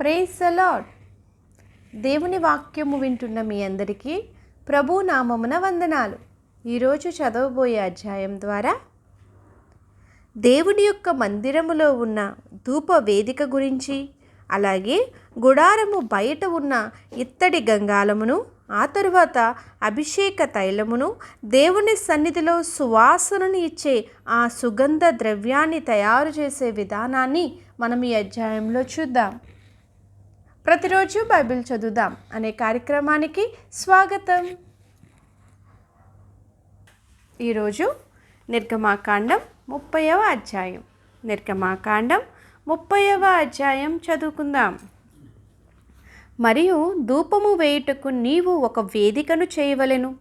Praise అలాడ్ దేవుని వాక్యము వింటున్న మీ అందరికీ ప్రభు నామమున వందనాలు. ఈరోజు చదవబోయే అధ్యాయం ద్వారా దేవుని యొక్క మందిరములో ఉన్న ధూప వేదిక గురించి అలాగే గుడారము బయట ఉన్న ఇత్తడి గంగాలమును ఆ తరువాత అభిషేక తైలమును దేవుని సన్నిధిలో సువాసనను ఇచ్చే ఆ సుగంధ ద్రవ్యాన్ని తయారు చేసే విధానాన్ని మనం ఈ అధ్యాయంలో చూద్దాం. ప్రతిరోజు బైబిల్ చదువుదాం అనే కార్యక్రమానికి స్వాగతం. ఈరోజు నిర్గమాకాండం ముప్పైవ అధ్యాయం. నిర్గమాకాండం ముప్పైవ అధ్యాయం చదువుకుందాం. మరియు ధూపము వేయుటకు నీవు ఒక వేదికను చేయవలెను.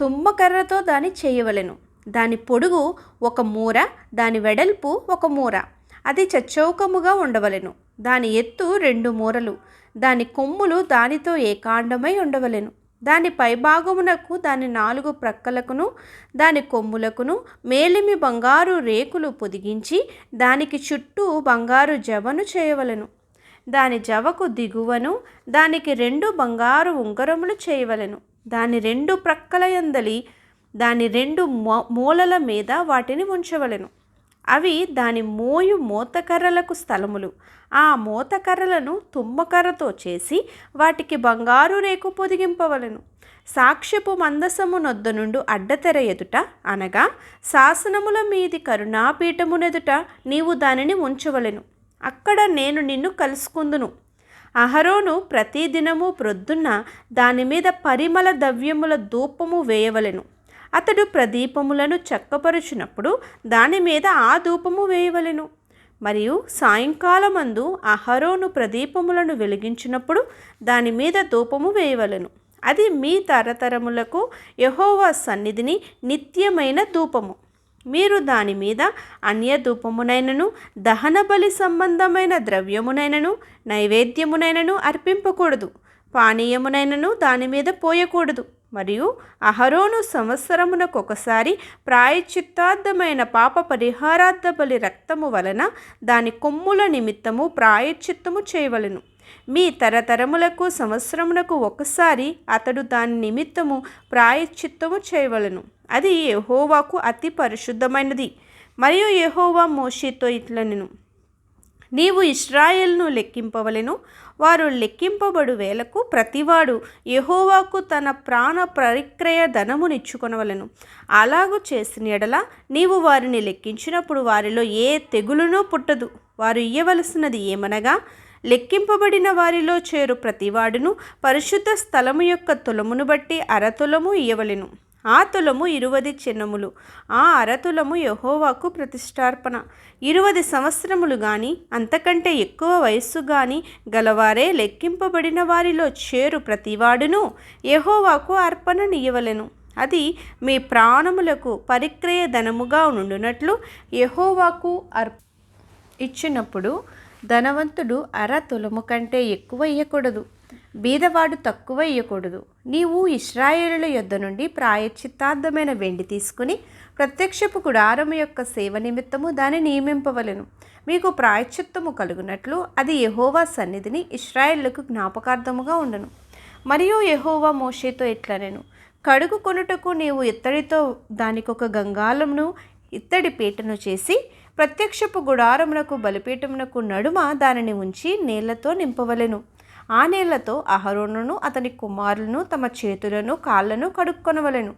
తుమ్మకర్రతో దాన్ని చేయవలెను. దాని పొడుగు ఒక మూర దాని వెడల్పు ఒక మూర. అది చచ్చౌకముగా ఉండవలెను. దాని ఎత్తు రెండు మూరలు. దాని కొమ్ములు దానితో ఏకాండమై ఉండవలెను. దాని పైభాగమునకు దాని నాలుగు ప్రక్కలకును దాని కొమ్ములకును మేలిమి బంగారు రేకులు పొదిగించి దానికి చుట్టూ బంగారు జవను చేయవలెను. దాని జవకు దిగువను దానికి రెండు బంగారు ఉంగరములు చేయవలెను. దాని రెండు ప్రక్కల ఎందలి దాని రెండు మూలల మీద వాటిని ఉంచవలెను. అవి దాని మోయు మోతకర్రలకు స్థలములు. ఆ మోతకర్రలను తుమ్మకర్రతో చేసి వాటికి బంగారు రేకు పొదిగింపవలెను. సాక్ష్యపు మందసము నొద్ద నుండు అడ్డతెర ఎదుట అనగా శాసనముల మీది కరుణాపీఠమునెదుట నీవు దానిని ఉంచవలెను. అక్కడ నేను నిన్ను కలుసుకుందును. అహరోను ప్రతిదినము ప్రొద్దున్న దాని మీద పరిమళ ద్రవ్యముల ధూపము వేయవలెను. అతడు ప్రదీపములను చక్కపరుచినప్పుడు దాని మీద ఆ ధూపము వేయవలెను. మరియు సాయంకాలమందు అహరోను ప్రదీపములను వెలిగించినప్పుడు దాని మీద ధూపము వేయవలెను. అది మీ తరతరములకు యహోవా సన్నిధిని నిత్యమైన ధూపము. మీరు దాని మీద అన్య ధూపమునైనను దహన బలి సంబంధమైన ద్రవ్యమునైనను నైవేద్యమునైనను అర్పింపకూడదు. పానీయమునైనను దాని మీద పోయకూడదు. మరియు అహరోను సంవత్సరమునకొకసారి ప్రాయచిత్తార్థమైన పాప పరిహారార్థ బలి రక్తము వలన దాని కొమ్ముల నిమిత్తము ప్రాయశ్చిత్తము చేయవలెను. మీ తరతరములకు సంవత్సరమునకు ఒకసారి అతడు దాని నిమిత్తము ప్రాయశ్చిత్తము చేయవలెను. అది యహోవాకు అతి పరిశుద్ధమైనది. మరియు యహోవా మోషితో ఇట్లనెను. నీవు ఇస్రాయేల్ను లెక్కింపవలెను. వారు లెక్కింపబడు వేలకు ప్రతివాడు యహోవాకు తన ప్రాణ పరిక్రయ ధనమునిచ్చుకొనవలను. అలాగు చేసిన ఎడల నీవు వారిని లెక్కించినప్పుడు వారిలో ఏ తెగులునో పుట్టదు. వారు ఇయ్యవలసినది ఏమనగా లెక్కింపబడిన వారిలో చేరు ప్రతివాడును పరిశుద్ధ స్థలము యొక్క తులమును బట్టి అరతులము ఇయ్యవలెను. ఆ తులము ఇరువది చిన్నములు ఆ అరతులము యహోవాకు ప్రతిష్టార్పణ. ఇరువది సంవత్సరములు గాని అంతకంటే ఎక్కువ వయస్సు గాని గలవారే లెక్కింపబడిన వారిలో చేరు ప్రతివాడును యహోవాకు అర్పణనియ్యవలెను అది మీ ప్రాణములకు పరిక్రయ ధనముగా ఉండునట్లు యహోవాకు అర్ప ఇచ్చినప్పుడు ధనవంతుడు అర తులము కంటే ఎక్కువ ఇయ్యకూడదు. బీదవాడు తక్కువ ఇయ్యకూడదు. నీవు ఇస్రాయేలుల యొద్ద నుండి ప్రాయశ్చిత్తార్థమైన వెండి తీసుకుని ప్రత్యక్షపు గుడారము యొక్క సేవ నిమిత్తము దాన్ని నియమింపవలెను. మీకు ప్రాయశ్చిత్తము కలుగునట్లు అది యహోవా సన్నిధిని ఇస్రాయేళ్ళకు జ్ఞాపకార్థముగా ఉండను. మరియు యహోవా మోషేతో ఇట్లనెను కడుగు కొనుటకు నీవు ఇత్తడితో దానికొక గంగాలమును ఇత్తడి పీటను చేసి ప్రత్యక్షపు గుడారమునకు బలిపీఠమునకు నడుమ దానిని ఉంచి నీళ్ళతో నింపవలెను. ఆ నీళ్ళతో అహరోనును అతని కుమారులను తమ చేతులను కాళ్ళను కడుక్కొనవలెను.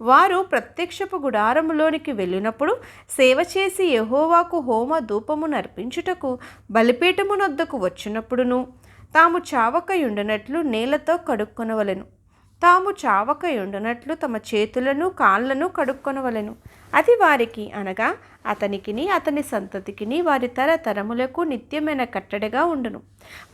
వారు ప్రత్యక్షపు గుడారములోనికి వెళ్ళినప్పుడు సేవ చేసి యహోవాకు హోమ ధూపము నర్పించుటకు బలిపీఠమునొద్దకు వచ్చినప్పుడును తాము చావకయుండనట్లు నేలతో కడుక్కొనవలెను. తాము చావకయుండునట్లు తమ చేతులను కాళ్ళను కడుక్కొనవలెను. అది వారికి అనగా అతనికిని అతని సంతతికిని వారి తరతరములకు నిత్యమైన కట్టడిగా ఉండును.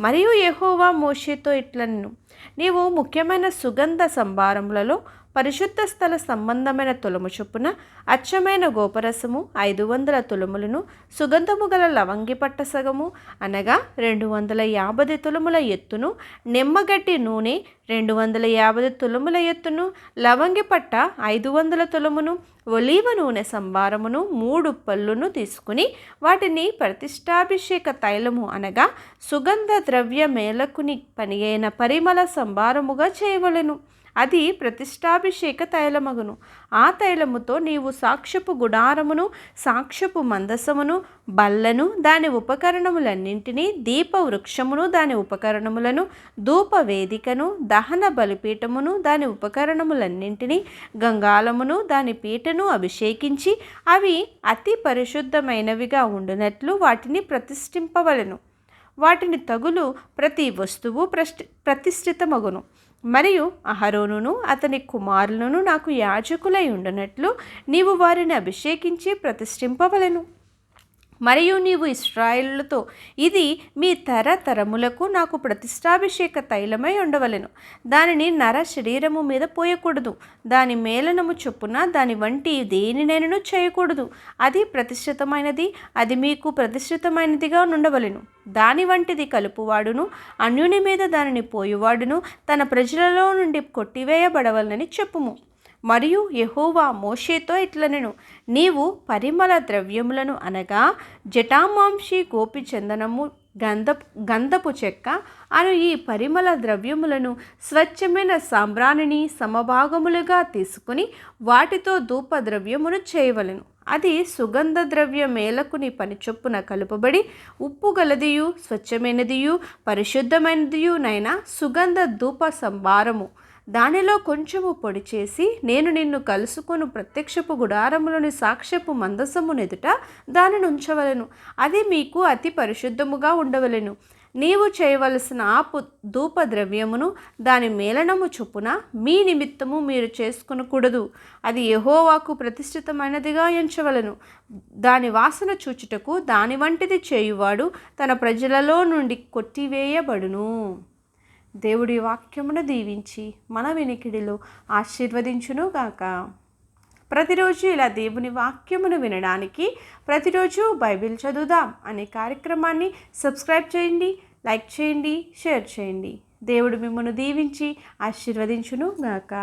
మరియు యహోవా మోషేతో ఇట్లను నీవు ముఖ్యమైన సుగంధ సంభారములలో పరిశుద్ధ స్థల సంబంధమైన తులము చొప్పున అచ్చమైన గోపరసము ఐదు వందల తులములను సుగంధము గల లవంగి పట్ట సగము అనగా రెండు వందల యాభై తులముల ఎత్తును నిమ్మగడ్డి నూనె రెండు వందల యాభై తులముల ఎత్తును లవంగి పట్ట ఐదు వందల తులమును ఒలీవ నూనె సంభారమును మూడు పళ్ళును తీసుకుని వాటిని ప్రతిష్టాభిషేక తైలము అనగా సుగంధ ద్రవ్య మేలకుని పని అయిన పరిమళ సంభారముగా చేయవలెను. అది ప్రతిష్టాభిషేక తైలమగును. ఆ తైలముతో నీవు సాక్ష్యపు గుడారమును సాక్ష్యపు మందసమును బల్లను దాని ఉపకరణములన్నింటినీ దీప వృక్షమును దాని ఉపకరణములను ధూప వేదికను దహన బలిపీఠమును దాని ఉపకరణములన్నింటినీ గంగాలమును దాని పీటను అభిషేకించి అవి అతి పరిశుద్ధమైనవిగా ఉండునట్లు వాటిని ప్రతిష్ఠింపవలను. వాటిని తగులు ప్రతి వస్తువు ప్రష్టి ప్రతిష్ఠితమగును. మరియు అహరోనును అతని కుమారులను నాకు యాజకులై ఉండనట్లు నీవు వారిని అభిషేకించి ప్రతిష్ఠింపవలను. మరియు నీవు ఇస్రాయిళ్ళతో ఇది మీ తరతరములకు నాకు ప్రతిష్టాభిషేక తైలమై ఉండవలెను. దానిని నర శరీరము మీద పోయకూడదు. దాని మేలనము చొప్పున దాని వంటి దేనినైనను చేయకూడదు. అది ప్రతిష్ఠితమైనది అది మీకు ప్రతిష్ఠితమైనదిగా ఉండవలెను దాని వంటిది కలుపువాడును అన్యుని మీద దానిని పోయువాడును తన ప్రజలలో నుండి కొట్టివేయబడవలనని చెప్పుము. మరియు యహోవా మోషేతో ఇట్లనెను నీవు పరిమళ ద్రవ్యములను అనగా జటామాంషి గోపి చందనము గంధపు గంధపు చెక్క అను ఈ పరిమళ ద్రవ్యములను స్వచ్ఛమైన సాంబ్రాణిని సమభాగములుగా తీసుకుని వాటితో ధూప ద్రవ్యమును చేయవలెను. అది సుగంధ ద్రవ్య మేలకుని పని చొప్పున కలుపబడి ఉప్పు గలదియు స్వచ్ఛమైనదియు పరిశుద్ధమైనదియు నైనా సుగంధ ధూప సంభారము. దానిలో కొంచెము పొడి చేసి నేను నిన్ను కలుసుకొను ప్రత్యక్షపు గుడారములోని సాక్ష్యపు మందసమునెదుట దానిని ఉంచవలెను అది మీకు అతి పరిశుద్ధముగా ఉండవలెను. నీవు చేయవలసిన ఆపు ధూపద్రవ్యమును దాని మేలనము చొప్పున మీ నిమిత్తము మీరు చేసుకునకూడదు. అది యహోవాకు ప్రతిష్ఠితమైనదిగా ఎంచవలను. దాని వాసన చూచుటకు దాని వంటిది చేయువాడు తన ప్రజలలో నుండి కొట్టివేయబడును. దేవుడి వాక్యమును దీవించి మన వినికిడిలో ఆశీర్వదించునుగాక. ప్రతిరోజు ఇలా దేవుని వాక్యమును వినడానికి ప్రతిరోజు బైబిల్ చదువుదాం అనే కార్యక్రమాన్ని సబ్స్క్రైబ్ చేయండి లైక్ చేయండి షేర్ చేయండి. దేవుడు మిమ్మల్ని దీవించి ఆశీర్వదించును గాక.